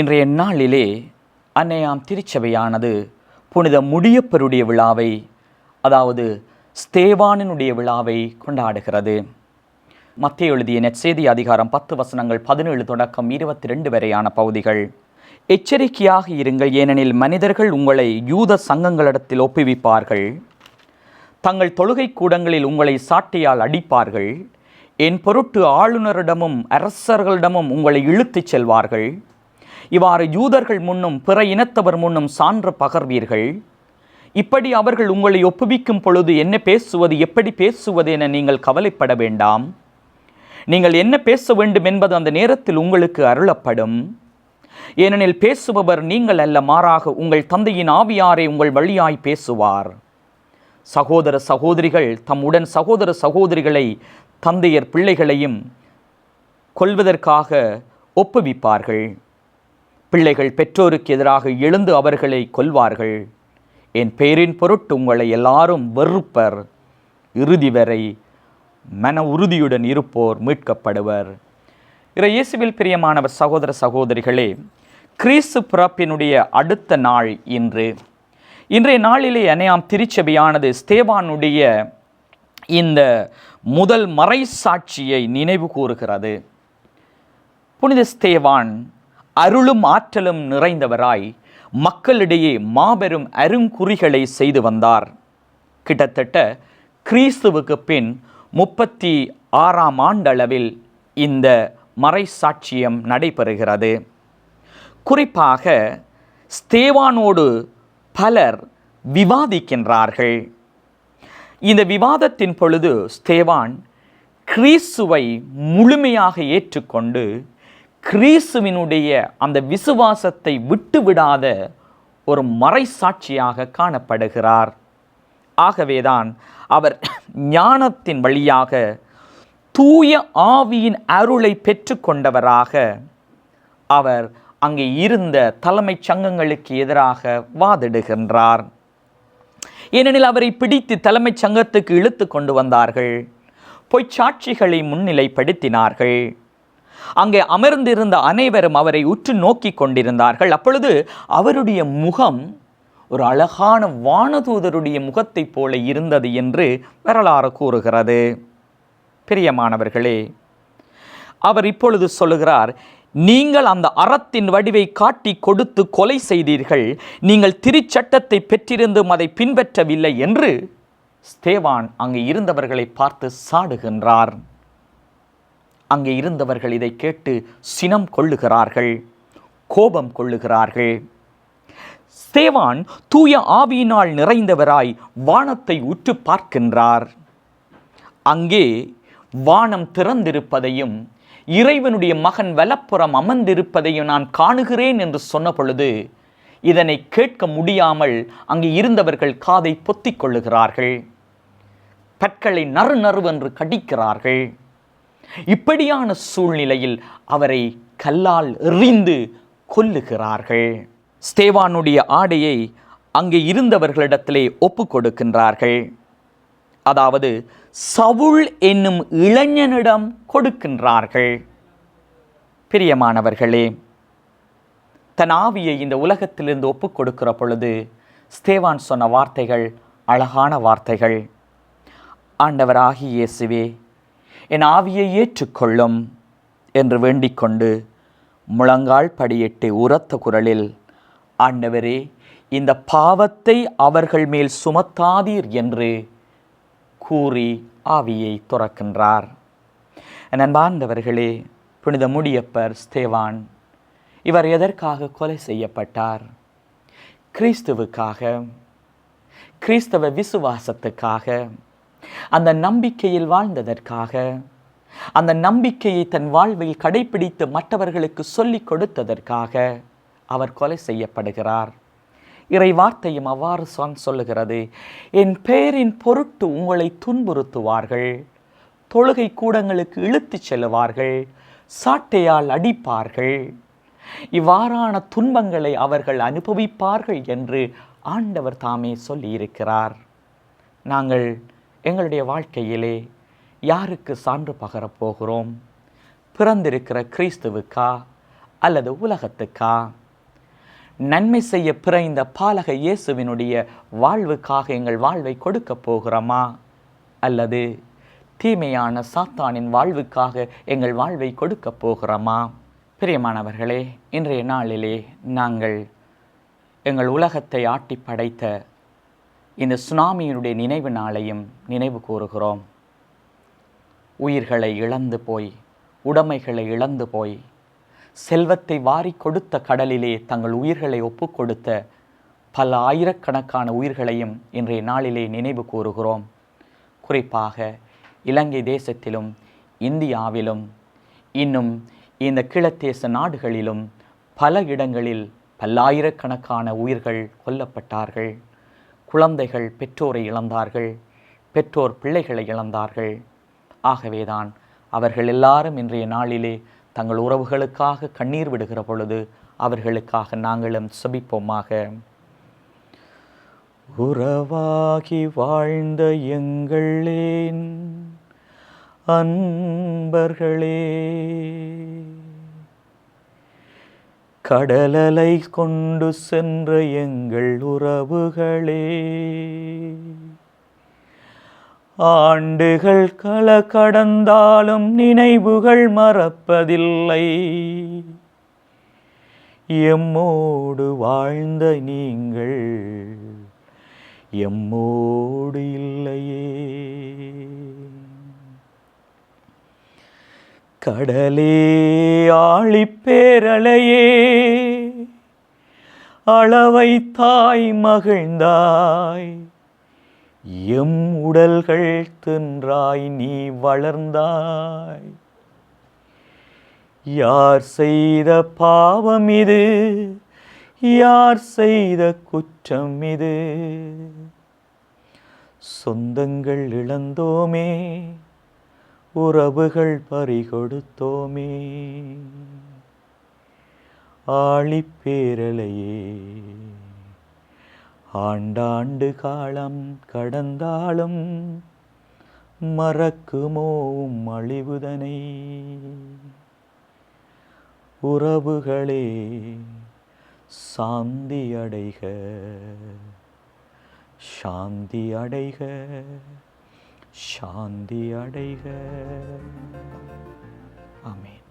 இன்றைய நாளிலே அன்னையாம் திருச்சபையானது புனித முடியப்பருடைய விழாவை அதாவது ஸ்தேவானினுடைய விழாவை கொண்டாடுகிறது. மத்திய எழுதிய நெற்செய்தி அதிகாரம் பத்து வசனங்கள் பதினேழு தொடக்கம் இருபத்தி ரெண்டு வரையான பகுதிகள். எச்சரிக்கையாக இருங்கள் ஏனெனில் மனிதர்கள் உங்களை யூத சங்கங்களிடத்தில் ஒப்புவிப்பார்கள். தங்கள் தொழுகை கூடங்களில் உங்களை சாட்டையால் அடிப்பார்கள். என் பொருட்டு ஆளுநரிடமும் அரசர்களிடமும் உங்களை இழுத்துச் செல்வார்கள். இவ்வாறு யூதர்கள் முன்னும் பிற இனத்தவர் முன்னும் சான்று பகர்வீர்கள். இப்படி அவர்கள் உங்களை ஒப்புவிக்கும் பொழுது என்ன பேசுவது எப்படி பேசுவது என நீங்கள் கவலைப்பட வேண்டாம். நீங்கள் என்ன பேச வேண்டும் என்பது அந்த நேரத்தில் உங்களுக்கு அருளப்படும். ஏனெனில் பேசுபவர் நீங்கள் அல்ல மாறாக உங்கள் தந்தையின் ஆவியாரை உங்கள் வழியாய் பேசுவார். சகோதர சகோதரிகள் தம் உடன் சகோதர சகோதரிகளை தந்தையர் பிள்ளைகளையும் கொல்வதற்காக ஒப்புவிப்பார்கள். பிள்ளைகள் பெற்றோருக்கு எதிராக எழுந்து அவர்களை கொல்வார்கள். என் பெயரின் பொருட்டு உங்களை எல்லாரும் வெறுப்பர். இறுதி வரை மன உறுதியுடன் இருப்போர் மீட்கப்படுவர். இறை இயேசுவில் பிரியமானவர் சகோதர சகோதரிகளே கிறிஸ்து பிறப்பினுடைய அடுத்த நாள் இன்று. இன்றைய நாளிலே அனையாம் திருச்சபையானது ஸ்தேவானுடைய இந்த முதல் மறைசாட்சியை நினைவு கூறுகிறது. புனித ஸ்தேவான் அருளும் ஆற்றலும் நிறைந்தவராய் மக்களிடையே மாபெரும் அருங்குறிகளை செய்து வந்தார். கிட்டத்தட்ட கிறிஸ்துவுக்கு பின் முப்பத்தி ஆறாம் ஆண்டளவில் இந்த மறைசாட்சியம் நடைபெறுகிறது. குறிப்பாக ஸ்தேவானோடு பலர் விவாதிக்கின்றார்கள். இந்த விவாதத்தின் பொழுது ஸ்தேவான் கிறிஸ்துவை முழுமையாக ஏற்றுக்கொண்டு கிறிஸ்துவினுடைய அந்த விசுவாசத்தை விட்டுவிடாத ஒரு மறைசாட்சியாக காணப்படுகிறார். ஆகவேதான் அவர் ஞானத்தின் வழியாக தூய ஆவியின் அருளை பெற்றுக்கொண்டவராக அவர் அங்கே இருந்த தலைமைச் சங்கங்களுக்கு எதிராக வாதிடுகின்றார். ஏனெனில் அவரை பிடித்து தலைமைச் சங்கத்துக்கு இழுத்து கொண்டு வந்தார்கள். பொய்ச்சாட்சிகளை முன்னிலைப்படுத்தினார்கள். அங்கே அமர்ந்திருந்த அனைவரும் அவரை உற்று நோக்கி கொண்டிருந்தார்கள். அப்பொழுது அவருடைய முகம் ஒரு அழகான வானதூதருடைய முகத்தைப் போல இருந்தது என்று வரலாறு கூறுகிறது. பிரியமானவர்களே அவர் இப்பொழுது சொல்லுகிறார் நீங்கள் அந்த அறத்தின் வடிவை காட்டி கொடுத்து கொலை செய்தீர்கள். நீங்கள் திருச்சட்டத்தை பெற்றிருந்தும் அதை பின்பற்றவில்லை என்று ஸ்தேவான் அங்கு இருந்தவர்களை பார்த்து சாடுகின்றார். அங்கே இருந்தவர்கள் இதை கேட்டு சினம் கொள்ளுகிறார்கள் கோபம் கொள்ளுகிறார்கள். ஸ்தேவான் தூய ஆவியினால் நிறைந்தவராய் வானத்தை உற்று பார்க்கின்றார். அங்கே வானம் திறந்திருப்பதையும் இறைவனுடைய மகன் வலப்புறம் அமர்ந்திருப்பதையும் நான் காணுகிறேன் என்று சொன்ன பொழுது இதனை கேட்க முடியாமல் அங்கே இருந்தவர்கள் காதை பொத்திக் கொள்ளுகிறார்கள். பற்களை நறு நறுவென்று கடிக்கிறார்கள். இப்படியான சூழ்நிலையில் அவரை கல்லால் எறிந்து கொல்லுகிறார்கள். ஸ்தேவானுடைய ஆடையை அங்கே இருந்தவர்களிடத்திலே ஒப்பு கொடுக்கின்றார்கள். அதாவது சவுள் என்னும் இளைஞனிடம் கொடுக்கின்றார்கள். பிரியமானவர்களே தன் ஆவியை இந்த உலகத்திலிருந்து ஒப்பு கொடுக்கிற பொழுது ஸ்தேவான் சொன்ன வார்த்தைகள் அழகான வார்த்தைகள். ஆண்டவராகி இயேசுவே என் ஆவியை ஏற்றுக்கொள்ளும் என்று வேண்டிக்கொண்டு முழங்கால் படியிட்டு உரத்த குரலில் ஆண்டவரே இந்த பாவத்தை அவர்கள் மேல் சுமத்தாதீர் என்று கூறி ஆவியை துறக்கின்றார். நண்பார்ந்தவர்களே புனித முடியப்பர் ஸ்தேவான் இவர் எதற்காக கொலை செய்யப்பட்டார்? கிறிஸ்துவுக்காக கிறிஸ்தவ விசுவாசத்துக்காக அந்த நம்பிக்கையில் வாழ்ந்ததற்காக. அந்த நம்பிக்கையை தன் வாழ்வில் கடைபிடித்து மற்றவர்களுக்கு சொல்லிக் கொடுத்ததற்காக அவர் கொலை செய்யப்படுகிறார். இறை வார்த்தையும் அவ்வாறு சொன் சொல்லுகிறது. என் பெயரின் பொருட்டு உங்களை துன்புறுத்துவார்கள். தொழுகை கூடங்களுக்கு இழுத்துச் செல்லுவார்கள். சாட்டையால் அடிப்பார்கள். இவ்வாறான துன்பங்களை அவர்கள் அனுபவிப்பார்கள் என்று ஆண்டவர் தாமே சொல்லியிருக்கிறார். நாங்கள் எங்களுடைய வாழ்க்கையிலே யாருக்கு சான்று பகரப் போகிறோம்? பிறந்திருக்கிற கிறிஸ்துவுக்கா அல்லது உலகத்துக்கா? நன்மை செய்ய பிற இந்த பாலக இயேசுவினுடைய வாழ்வுக்காக எங்கள் வாழ்வை கொடுக்க போகிறோமா? அல்லது தீமையான சாத்தானின் வாழ்வுக்காக எங்கள் வாழ்வை கொடுக்க போகிறோமா? பிரியமானவர்களே இன்றைய நாளிலே நாங்கள் எங்கள் உலகத்தை ஆட்டி படைத்த இந்த சுனாமியினுடைய நினைவு நாளையும் நினைவு கூறுகிறோம். உயிர்களை இழந்து போய் உடைமைகளை இழந்து போய் செல்வத்தை வாரி கொடுத்த கடலிலே தங்கள் உயிர்களை ஒப்புக்கொடுத்த பல ஆயிரக்கணக்கான உயிர்களையும் இன்றைய நாளிலே நினைவு கூறுகிறோம். குறிப்பாக இலங்கை தேசத்திலும் இந்தியாவிலும் இன்னும் இந்த கிழத்தேச நாடுகளிலும் பல இடங்களில் பல்லாயிரக்கணக்கான உயிர்கள் கொல்லப்பட்டார்கள். குழந்தைகள் பெற்றோரை இழந்தார்கள் பெற்றோர் பிள்ளைகளை இழந்தார்கள். ஆகவேதான் அவர்கள் எல்லாரும் இன்றைய நாளிலே தங்கள் உறவுகளுக்காக கண்ணீர் விடுகிற பொழுது அவர்களுக்காக நாங்களும் செபிப்போமாக. உறவாகி வாழ்ந்த எங்களேன் அன்பர்களே கடலலை கொண்டு சென்ற எங்கள் உறவுகளே. ஆண்டுகள் கள கடந்தாலும் நினைவுகள் மறப்பதில்லை. எம்மோடு வாழ்ந்த நீங்கள் எம்மோடு இல்லையே. கடலே ஆழிப்பேரலையே. அளவை தாய் மகிழ்ந்தாய். எம் உடல்கள் தின்றாய் நீ வளர்ந்தாய். யார் செய்த பாவம் இது? யார் செய்த குற்றம் இது? சொந்தங்கள் இழந்தோமே. உறவுகள் பறிகொடுத்தோமே. ஆழிப்பேரலையே ஆண்டாண்டு காலம் கடந்தாலும் மறக்குமோ அழிவுதனை. உறவுகளே சாந்தி அடைக சாந்தி அடைக. சாந்தி அடைக. ஆமென்.